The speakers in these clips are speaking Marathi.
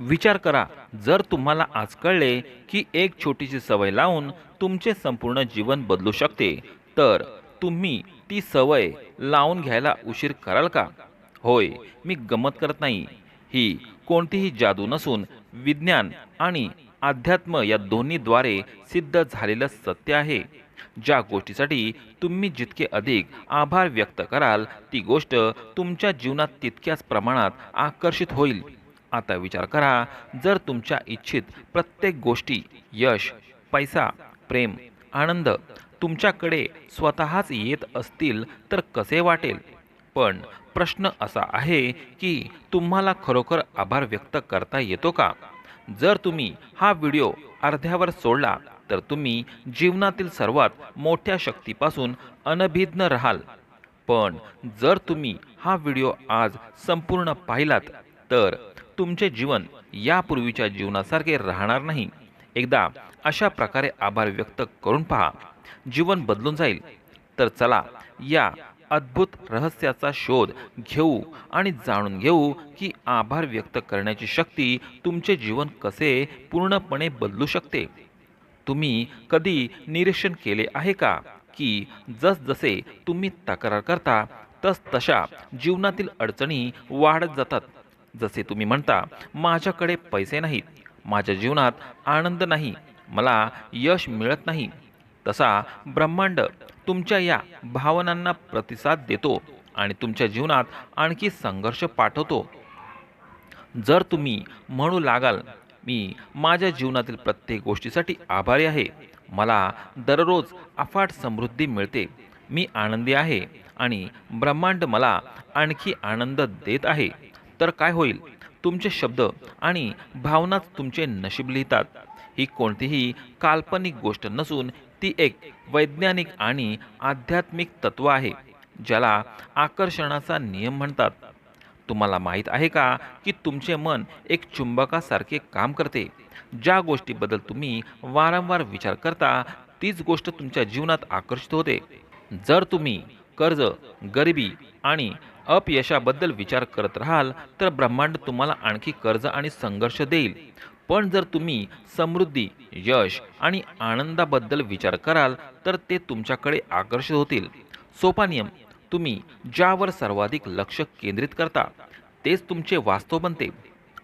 विचार करा जर तुम्हाला आज कळले की एक छोटीशी सवय लावून तुमचे संपूर्ण जीवन बदलू शकते तर तुम्ही ती सवय लावून घ्यायला उशीर कराल का? होय मी गमत करत नाही. ही कोणतीही जादू नसून विज्ञान आणि अध्यात्म या दोन्हीद्वारे सिद्ध झालेलं सत्य आहे. ज्या गोष्टीसाठी तुम्ही जितके अधिक आभार व्यक्त कराल ती गोष्ट तुमच्या जीवनात तितक्याच प्रमाणात आकर्षित होईल. आता विचार करा जर तुमच्या इच्छित प्रत्येक गोष्टी यश पैसा प्रेम आनंद तुमच्याकडे स्वतःच येत असतील तर कसे वाटेल? पण प्रश्न असा आहे की तुम्हाला खरोखर आभार व्यक्त करता येतो का? जर तुम्ही हा व्हिडिओ अर्ध्यावर सोडला तर तुम्ही जीवनातील सर्वात मोठ्या शक्तीपासून अनभिज्ञ राहाल. पण जर तुम्ही हा व्हिडिओ आज संपूर्ण पाहिलात तर तुमचे जीवन यापूर्वीच्या जीवनासारखे राहणार नाही. एकदा अशा प्रकारे आभार व्यक्त करून पहा. जीवन बदलून जाईल. तर चला या अद्भुत रहस्याचा शोध घेऊ आणि जाणून घेऊ की आभार व्यक्त करण्याची शक्ती तुमचे जीवन कसे पूर्णपणे बदलू शकते. तुम्ही कधी निरीक्षण केले आहे का की जसजसे तुम्ही तक्रार करता तस तशा जीवनातील अडचणी वाढत जातात. जसे तुम्ही म्हणता माझ्याकडे पैसे नाहीत माझ्या जीवनात आनंद नाही मला यश मिळत नाही. तसा ब्रह्मांड तुमच्या या भावनांना प्रतिसाद देतो आणि तुमच्या जीवनात आणखी संघर्ष पाठवतो. जर तुम्ही म्हणू लागाल मी माझ्या जीवनातील प्रत्येक गोष्टीसाठी आभारी आहे मला दररोज अफाट समृद्धी मिळते मी आनंदी आहे आणि ब्रह्मांड मला आणखी आनंद देत आहे. तर काय होईल? तुमचे शब्द आणि भावनाच तुमचे नशीब लिहितात. ही कोणतीही काल्पनिक गोष्ट नसून ती एक वैज्ञानिक आणि आध्यात्मिक तत्व आहे ज्याला आकर्षणाचा नियम म्हणतात. तुम्हाला माहीत आहे का की तुमचे मन एक चुंबकासारखे काम करते? ज्या गोष्टीबद्दल तुम्ही वारंवार विचार करता तीच गोष्ट तुमच्या जीवनात आकर्षित होते. जर तुम्ही कर्ज गरिबी आणि अपयशाबद्दल विचार करत राहाल तर ब्रह्मांड तुम्हाला आणखी कर्ज आणि संघर्ष देईल. पण जर तुम्ही समृद्धी यश आणि आनंदाबद्दल विचार कराल तर ते तुमच्याकडे आकर्षित होतील. सोपा नियम तुम्ही ज्यावर सर्वाधिक लक्ष केंद्रित करता तेच तुमचे वास्तव बनते.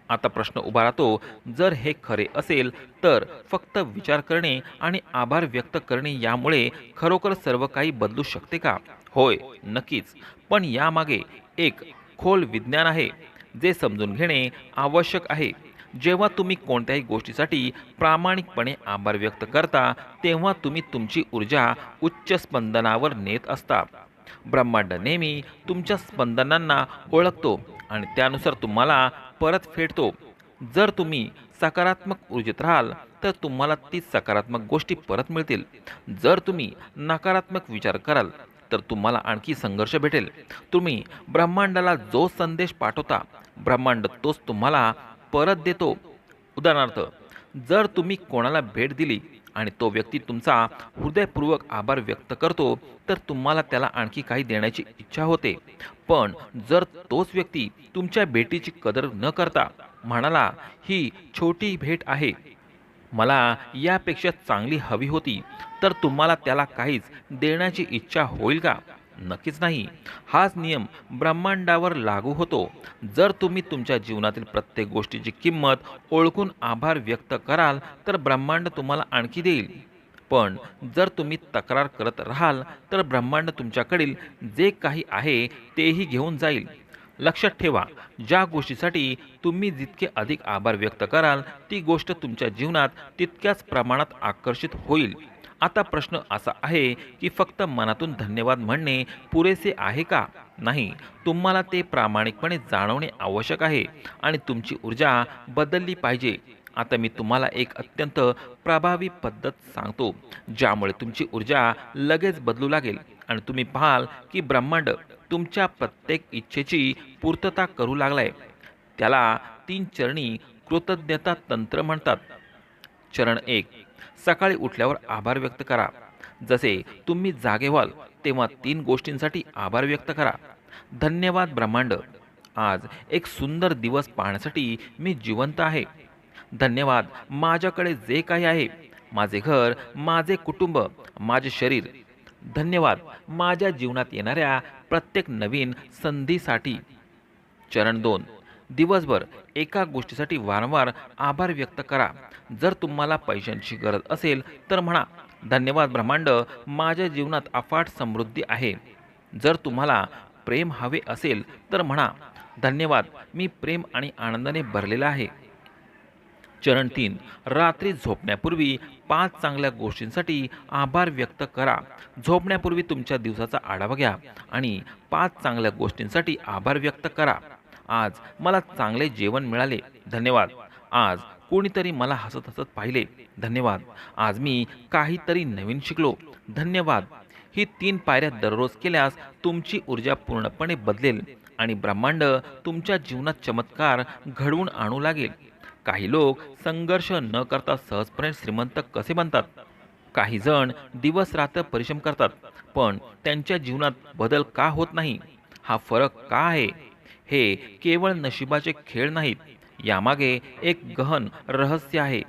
आता प्रश्न उभा राहतो जर हे खरे असेल तर फक्त विचार करणे आणि आभार व्यक्त करणे यामुळे खरोखर सर्व काही बदलू शकते का? होय नक्कीच. पण यामागे एक खोल विज्ञान आहे जे समजून घेणे आवश्यक आहे. जेव्हा तुम्ही कोणत्याही गोष्टीसाठी प्रामाणिकपणे आभार व्यक्त करता तेव्हा तुम्ही तुमची ऊर्जा उच्च स्पंदनावर नेत असता. ब्रह्मांड नेहमी तुमच्या स्पंदनांना ओळखतो. आणि त्यानुसार तुम्हाला परत फेडतो. जर तुम्ही सकारात्मक ऊर्जेत राहाल तर तुम्हाला ती सकारात्मक गोष्टी परत मिळतील. जर तुम्ही नकारात्मक विचार कराल तर तुम्हाला आणखी संघर्ष भेटेल. तुम्ही ब्रह्मांडाला जो संदेश पाठवता ब्रह्मांड तोच तुम्हाला परत देतो. उदाहरणार्थ जर तुम्ही कोणाला भेट दिली आणि तो व्यक्ती तुमचा हृदयपूर्वक आभार व्यक्त करतो तर तुम्हाला त्याला आणखी काही देण्याची इच्छा होते. पण जर तोच व्यक्ती तुमच्या भेटीची कदर न करता म्हणाला ही छोटी भेट आहे. मला यापेक्षा चांगली हवी होती. तर तुम्हाला त्याला काहीच देण्याची इच्छा होईल का? नक्कीच नाही. हाच नियम ब्रह्मांडावर लागू होतो. जर तुम्ही तुमच्या जीवनातील प्रत्येक गोष्टीची किंमत ओळखून आभार व्यक्त कराल तर ब्रह्मांड तुम्हाला आणखी देईल. पण जर तुम्ही तक्रार करत राहाल तर ब्रह्मांड तुमच्याकडील जे काही आहे तेही घेऊन जाईल. लक्षात ठेवा ज्या गोष्टीसाठी तुम्ही जितके अधिक आभार व्यक्त कराल ती गोष्ट तुमच्या जीवनात तितक्याच प्रमाणात आकर्षित होईल. आता प्रश्न असा आहे की फक्त मनातून धन्यवाद म्हणणे पुरेसे आहे का? नाही. तुम्हाला ते प्रामाणिकपणे जाणवणे आवश्यक आहे आणि तुमची ऊर्जा बदलली पाहिजे. आता मी तुम्हाला एक अत्यंत प्रभावी पद्धत सांगतो ज्यामुळे तुमची ऊर्जा लगेच बदलू लागेल आणि तुम्ही पाहाल की ब्रह्मांड तुमच्या प्रत्येक इच्छेची पूर्तता करू लागलाय. त्याला तीन चरणी कृतज्ञता तंत्र म्हणतात. चरण एक सकाळी उठल्यावर आभार व्यक्त करा. जसे तुम्ही जागे व्हाल तेव्हा तीन गोष्टींसाठी आभार व्यक्त करा. धन्यवाद ब्रह्मांड. आज एक सुंदर दिवस पाहण्यासाठी मी जिवंत आहे. धन्यवाद माझ्याकडे जे काही आहे. माझे घर माझे कुटुंब माझे शरीर. धन्यवाद माझ्या जीवनात येणाऱ्या प्रत्येक नवीन संधीसाठी. चरण दोन. दिवसभर एका गोष्टीसाठी वारंवार आभार व्यक्त करा. जर तुम्हाला पैशांची गरज असेल तर म्हणा धन्यवाद ब्रह्मांड माझ्या जीवनात अफाट समृद्धी आहे. जर तुम्हाला प्रेम हवे असेल तर म्हणा धन्यवाद मी प्रेम आणि आनंदाने भरलेला आहे. चरण तीन रात्री झोपण्यापूर्वी पाच चांगल्या गोष्टींसाठी आभार व्यक्त करा. झोपण्यापूर्वी तुमच्या दिवसाचा आढावा घ्या आणि पाच चांगल्या गोष्टींसाठी आभार व्यक्त करा. आज मला चांगले जेवण मिळाले. धन्यवाद. आज कोणीतरी मला हसत हसत पाहिले. धन्यवाद. आज मी काहीतरी नवीन शिकलो. धन्यवाद. ही तीन पायऱ्या दररोज केल्यास तुमची ऊर्जा पूर्णपणे बदलेल आणि ब्रह्मांड तुमच्या जीवनात चमत्कार घडवून आणू लागेल. काही लोक संघर्ष न करता सहजपणे श्रीमंत कसे बनतात? काही जण दिवस रात्र परिश्रम करतात पण त्यांच्या जीवनात बदल का होत नाही? हा फरक का आहे? हे केवळ नशिबाचे खेळ नाहीत. यामागे एक गहन रहस्य आहे.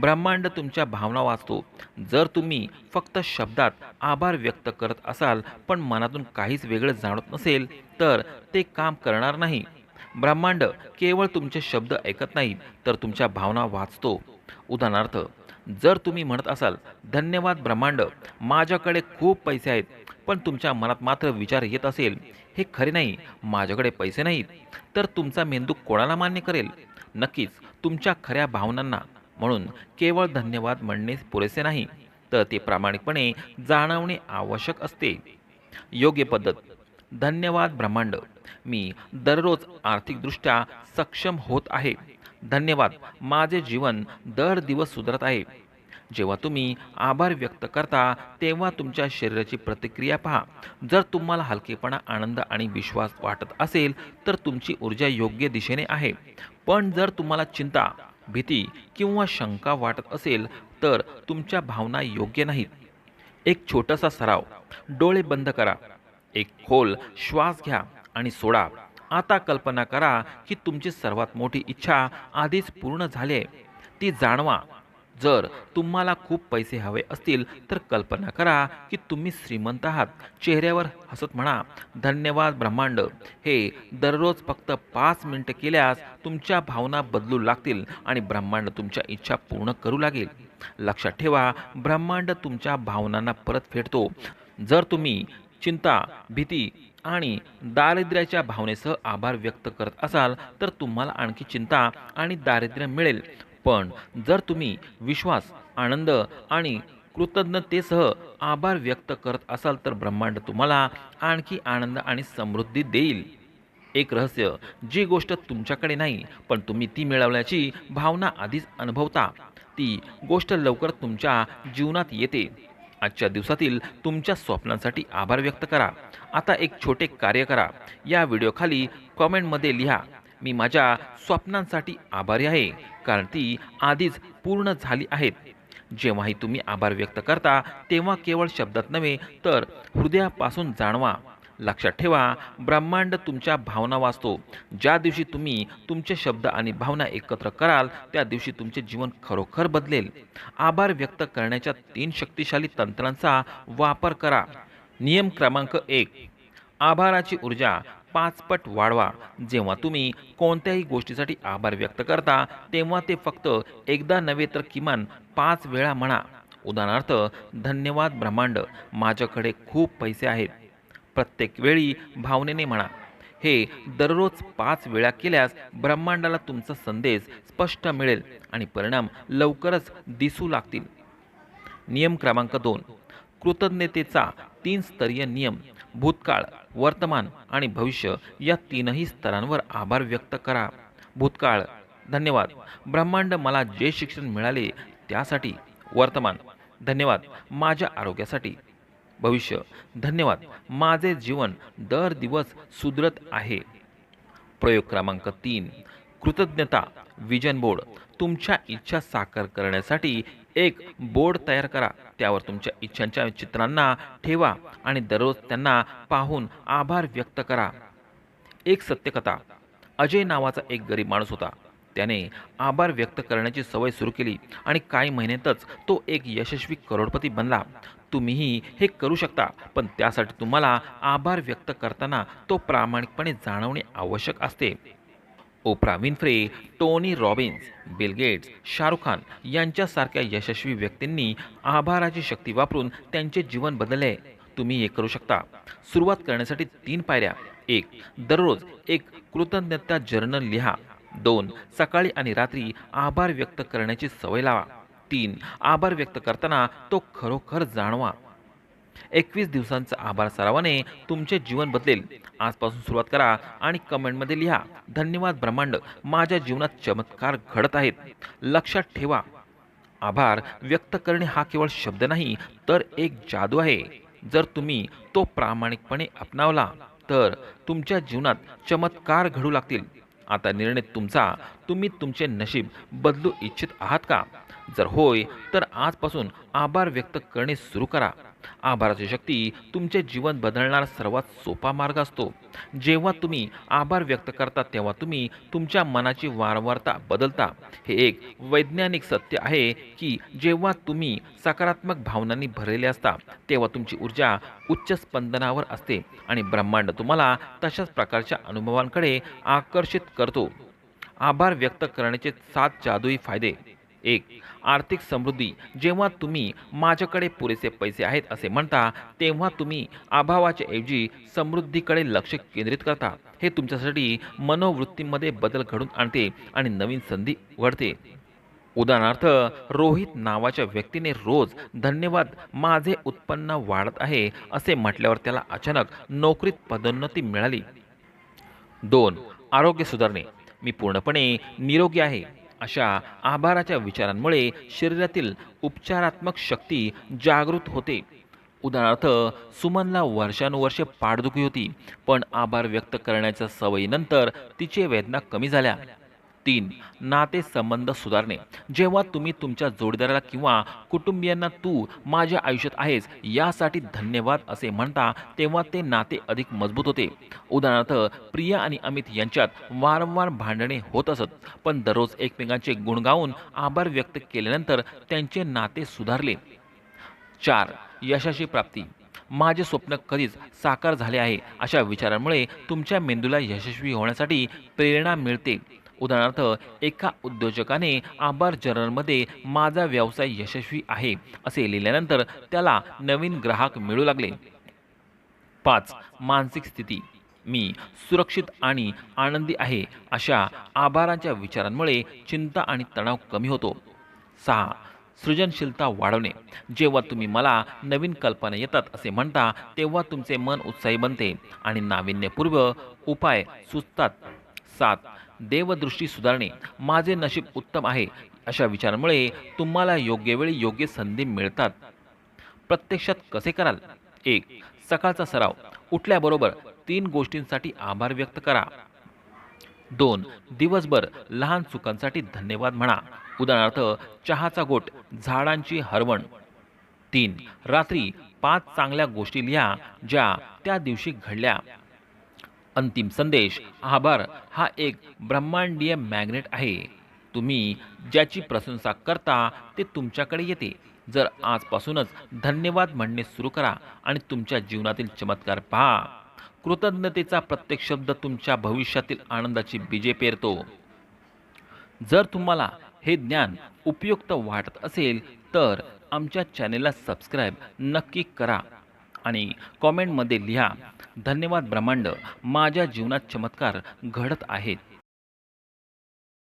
ब्रह्मांड तुमच्या भावना वाचतो. जर तुम्ही फक्त शब्दात आभार व्यक्त करत असाल पण मनातून काहीच वेगळं जाणवत नसेल तर ते काम करणार नाही. ब्रह्मांड केवळ तुमचे शब्द ऐकत नाही तर तुमच्या भावना वाचतो. उदाहरणार्थ जर तुम्ही म्हणत असाल धन्यवाद ब्रह्मांड माझ्याकडे खूप पैसे आहेत पण तुमच्या मनात मात्र विचार येत असेल हे खरे नाही माझ्याकडे पैसे नाहीत तर तुमचा मेंदू कोणाला मान्य करेल? नक्कीच तुमच्या खऱ्या भावनांना. म्हणून केवळ धन्यवाद म्हणणे पुरेसे नाही तर ते प्रामाणिकपणे जाणवणे आवश्यक असते. योग्य पद्धत. धन्यवाद ब्रह्मांड मी दररोज आर्थिकदृष्ट्या सक्षम होत आहे. धन्यवाद. माझे जीवन दर दिवस सुधारत आहे. जेव्हा तुम्ही आभार व्यक्त करता तेव्हा तुमच्या शरीराची प्रतिक्रिया पहा. जर तुम्हाला हलकेपणा आनंद आणि विश्वास वाटत असेल तर तुमची ऊर्जा योग्य दिशेने आहे. पण जर तुम्हाला चिंता भीती किंवा शंका वाटत असेल तर तुमच्या भावना योग्य नाहीत. एक छोटासा सराव. डोळे बंद करा. एक खोल श्वास घ्या आणि सोडा. आता कल्पना करा की तुमची सर्वात मोठी इच्छा आधीच पूर्ण झाली ती जाणवा. जर तुम्हाला खूप पैसे हवे असतील तर कल्पना करा की तुम्ही श्रीमंत आहात. चेहऱ्यावर हसत म्हणा धन्यवाद ब्रह्मांड. हे दररोज फक्त पाच मिनटं केल्यास तुमच्या भावना बदलू लागतील आणि ब्रह्मांड तुमच्या इच्छा पूर्ण करू लागेल. लक्षात ठेवा ब्रह्मांड तुमच्या भावनांना परत फेडतो. जर तुम्ही चिंता भीती आणि दारिद्र्याच्या भावनेसह आभार व्यक्त करत असाल तर तुम्हाला आणखी चिंता आणि दारिद्र्य मिळेल. पण जर तुम्ही विश्वास आनंद आणि कृतज्ञतेसह आभार व्यक्त करत असाल तर ब्रह्मांड तुम्हाला आणखी आनंद आणि समृद्धी देईल. एक रहस्य जी गोष्ट तुमच्याकडे नाही पण तुम्ही ती मिळवण्याची भावना आधीच अनुभवता. ती गोष्ट लवकर तुमच्या जीवनात येते. आजच्या दिवसातील तुमच्या स्वप्नांसाठी आभार व्यक्त करा. आता एक छोटे कार्य करा. या व्हिडिओखाली कॉमेंटमध्ये लिहा मी माझ्या स्वप्नांसाठी आभारी आहे कारण ती आधीच पूर्ण झाली आहेत. जेव्हाही तुम्ही आभार व्यक्त करता तेव्हा केवळ शब्दात नव्हे तर हृदयापासून जाणवा. लक्षात ठेवा ब्रह्मांड तुमच्या भावना वाचतो. ज्या दिवशी तुम्ही तुमचे शब्द आणि भावना एकत्र कराल त्या दिवशी तुमचे जीवन खरोखर बदलेल. आभार व्यक्त करण्याच्या तीन शक्तिशाली तंत्रांचा वापर करा. नियम क्रमांक एक. आभाराची ऊर्जा पाचपट वाढवा. जेव्हा तुम्ही कोणत्याही गोष्टीसाठी आभार व्यक्त करता तेव्हा ते फक्त एकदा नव्हे तर किमान पाच वेळा म्हणा. उदाहरणार्थ धन्यवाद ब्रह्मांड माझ्याकडे खूप पैसे आहेत. प्रत्येक वेळी भावनेने म्हणा. हे दररोज पाच वेळा केल्यास ब्रह्मांडाला तुमचा संदेश स्पष्ट मिळेल आणि परिणाम लवकरच दिसू लागतील. नियम क्रमांक दोन. कृतज्ञतेचा तीन स्तरीय नियम. भूतकाळ वर्तमान आणि भविष्य या तीनही स्तरांवर आभार व्यक्त करा. भूतकाळ. धन्यवाद. ब्रह्मांड मला जे शिक्षण मिळाले त्यासाठी. वर्तमान. धन्यवाद. माझ्या आरोग्यासाठी. भविष्य. धन्यवाद. माझे जीवन दर दिवस सुधरत आहे. प्रयोग क्रमांक तीन. कृतज्ञता विजन बोर्ड. तुमच्या इच्छा साकार करण्यासाठी एक बोर्ड तयार करा. त्यावर तुमच्या इच्छांच्या चित्रांना ठेवा आणि दररोज त्यांना पाहून आभार व्यक्त करा. एक सत्यकथा. अजय नावाचा एक गरीब माणूस होता. त्याने आभार व्यक्त करण्याची सवय सुरू केली आणि काही महिन्यातच तो एक यशस्वी करोडपती बनला. तुम्हीही हे करू शकता. पण त्यासाठी तुम्हाला आभार व्यक्त करताना तो प्रामाणिकपणे जाणवणे आवश्यक असते. Oprah Winfrey Tony Robbins Bill Gates Shahrukh Khan यांच्यासारख्या यशस्वी व्यक्तींनी आभाराची शक्ती वापरून त्यांचे जीवन बदलले. तुम्ही हे करू शकता. सुरुवात करण्यासाठी तीन पायऱ्या. एक दररोज एक कृतज्ञता जर्नल लिहा. दोन सकाळी आणि रात्री आभार व्यक्त करण्याची सवय लावा. तीन आभार व्यक्त करताना तो खरोखर जाणवा. एकवीस दिवसांचा आभार सरावाने तुमचे जीवन बदलेल. आजपासून सुरुवात करा आणि कमेंटमध्ये लिहा धन्यवाद ब्रह्मांड माझ्या जीवनात चमत्कार घडत आहेत. लक्षात ठेवा आभार व्यक्त करणे हा केवळ शब्द नाही तर एक जादू आहे. जर तुम्ही तो प्रामाणिकपणे अपनावला तर तुमच्या जीवनात चमत्कार घडू लागतील. आता निर्णय तुमचा तुम्ही तुमचे नशीब बदलू इच्छित आहात का? जर होय तर आजपासून आभार व्यक्त करणे सुरू करा. आभाराची शक्ती तुमचे जीवन बदलणारा सर्वात सोपा मार्ग असतो. जेव्हा तुम्ही आभार व्यक्त करता तेव्हा तुम्ही तुमच्या मनाची वारंवारता बदलता. हे एक वैज्ञानिक सत्य आहे की जेव्हा तुम्ही सकारात्मक भावनांनी भरलेले असता तेव्हा तुमची ऊर्जा उच्च स्पंदनावर असते आणि ब्रह्मांड तुम्हाला तशाच प्रकारच्या अनुभवांकडे आकर्षित करतो. आभार व्यक्त करण्याचे सात जादुई फायदे. एक. आर्थिक समृद्धी. जेव्हा तुम्ही माझ्याकडे पुरेसे पैसे आहेत असे म्हणता तेव्हा तुम्ही अभावाच्या ऐवजी समृद्धीकडे लक्ष केंद्रित करता. हे तुमच्यासाठी मनोवृत्तीमध्ये बदल घडून आणते आणि नवीन संधी उघडते उदाहरणार्थ रोहित नावाच्या व्यक्तीने रोज धन्यवाद माझे उत्पन्न वाढत आहे असे म्हटल्यावर त्याला अचानक नोकरीत पदोन्नती मिळाली. दोन. आरोग्य सुधारणे. मी पूर्णपणे निरोगी आहे. अशा आभाराच्या विचारांमुळे शरीरातील उपचारात्मक शक्ती जागृत होते. उदाहरणार्थ सुमनला वर्षानुवर्षे पाठदुखी होती पण आभार व्यक्त करण्याच्या सवयीनंतर तिचे वेदना कमी झाल्या. तीन नाते संबंध सुधारणे. जेव्हा तुम्ही तुमच्या जोडीदाराला किंवा कुटुंबियांना तू माझ्या आयुष्यात आहेस यासाठी धन्यवाद असे म्हणता तेव्हा ते नाते अधिक मजबूत होते. उदाहरणार्थ प्रिया आणि अमित यांच्यात वारंवार भांडणे होत असत पण दररोज एकमेकांचे गुण गाऊन आभार व्यक्त केल्यानंतर त्यांचे नाते सुधारले. चार यशाची प्राप्ती. माझे स्वप्न कधीच साकार झाले आहे अशा विचारांमुळे तुमच्या मेंदूला यशस्वी होण्यासाठी प्रेरणा मिळते. उदाहरणार्थ एका उद्योजकाने आभार जर्नलमध्ये माझा व्यवसाय यशस्वी आहे असे लिहिल्यानंतर त्याला नवीन ग्राहक मिळू लागले. पाच मानसिक स्थिती. मी सुरक्षित आणि आनंदी आहे अशा आभारांच्या विचारांमुळे चिंता आणि तणाव कमी होतो. सहा सृजनशीलता वाढवणे. जेव्हा तुम्ही मला नवीन कल्पना येतात असे म्हणता तेव्हा तुमचे मन उत्साही बनते आणि नाविन्यपूर्व उपाय सुचतात. सात देवदृष्टी सुधारणे माझे नशीब उत्तम आहे अशा विचारांमुळे तुम्हाला योग्य वेळी योग्य संधी मिळतात. प्रत्यक्षात कसे कराल? एक सकाळचा सराव. उठल्याबरोबर तीन गोष्टींसाठी आभार व्यक्त करा. दोन दिवसभर लहान चुकांसाठी धन्यवाद म्हणा. उदाहरणार्थ चहाचा गोट झाडांची हरवण. तीन रात्री पाच चांगल्या गोष्टी लिहा ज्या त्या दिवशी घडल्या. अंतिम संदेश. आभार. हा एक ब्रह्मांडीय मॅग्नेट आहे. तुम्ही ज्याची प्रशंसा करता ते तुमच्याकडे येते. जर आजपासूनच धन्यवाद म्हणणे सुरू करा आणि तुमच्या जीवनातील चमत्कार पहा. कृतज्ञतेचा प्रत्येक शब्द तुमच्या भविष्यातील आनंदाची बीजे पेरतो. जर तुम्हाला हे ज्ञान उपयुक्त वाटत असेल तर आमच्या चॅनेलला सबस्क्राईब नक्की करा आणि कॉमेंटमध्ये लिहा. धन्यवाद ब्रह्मांड. माझ्या जीवनात चमत्कार घडत आहेत.